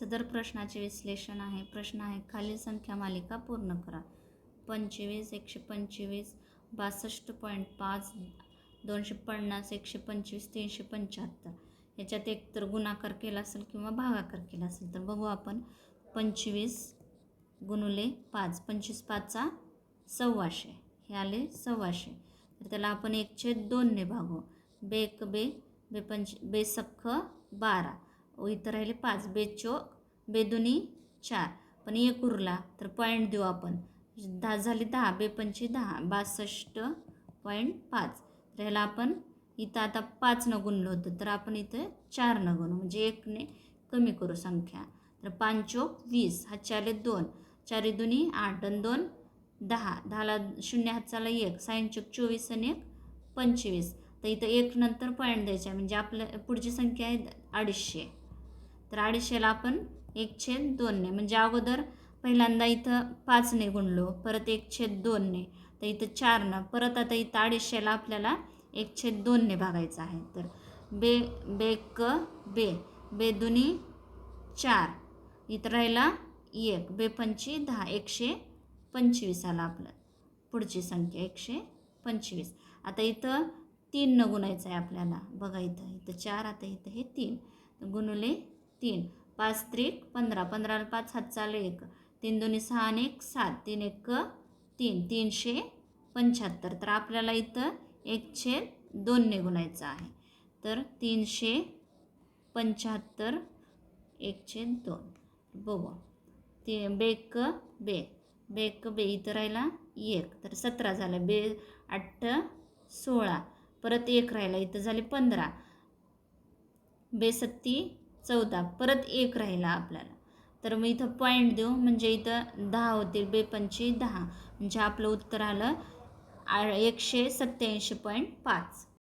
सदर प्रश्नाचे विश्लेषण आहे. प्रश्न आहे खालील संख्या मालिका पूर्ण करा. पंचवीस एकशे पंचवीस बासष्ट पॉईंट पाच दोनशे पन्नास एकशे पंचवीस तीनशे पंच्याहत्तर. याच्यात एकतर गुणाकार केला असेल किंवा भागाकार केला असेल तर बघू आपण. पंचवीस गुणुले पाच पंचवीस पाचचा सव्वाशे. हे आले सव्वाशे. तर त्याला आपण एकशे दोनने भागू. बे एक बे बे पंच बे सख्ख बारा. इथं राहिले पाच. बे चोक चार. पण एक उरला तर पॉईंट देऊ आपण. दहा झाली दहा बेपंची दहा बासष्ट पॉईंट पाच. तर ह्याला आपण इथं आता पाच न गुणलं होतं तर आपण इथं चार न गुणू. म्हणजे एकने कमी करू संख्या. तर पाचोक वीस. हातचे आले दोन. चारी दुनी आठ आणि दोन दहा. दहाला शून्य हातचाला एक. सायंचोक चोवीस आणि एक पंचवीस. तर इथं एक नंतर पॉईंट द्यायचा म्हणजे आपल्या पुढची संख्या आहे अडीचशे. तर अडीचशेला आपण एक छेद दोनने म्हणजे अगोदर पहिल्यांदा इथं पाचने गुणलो परत एक छेद दोनने तर इथं चारनं परत आता इथं अडीचशेला आपल्याला एक छेद दोनने भागायचं आहे. तर बे बे क बे बे दुनी चार इथं राहिला एक बे पंची दहा एकशे पंचवीस आला आपलं पुढची संख्या एकशे पंचवीस. आता इथं तीन न गुणायचं आहे आपल्याला बघा इथं इथं चार आता इथं हे तीन गुणले तीन पाच त्रिक पंधरा पंधराला पाच हात चालू एक. तीन दोन्ही सहा आणि एक सात. तीन एक तीन. तीनशे पंच्याहत्तर. तर आपल्याला इथं एक छेद दोनने गुणायचं आहे. तर तीनशे पंच्याहत्तर एक छेद दोन. बघू. ते बेक बे. बेक बे इथं राहिला एक. तर सतरा झालं. बे आठ सोळा. परत एक राहिला. इथं झाले पंधरा. बेसत्ती चौदा परत एक राहिला आपल्याला. तर मग इथं पॉईंट देऊ म्हणजे इथं दहा होतील बेपंची दहा. म्हणजे आपलं उत्तर आलं आ एकशे सत्त्याऐंशी पॉईंट पाच.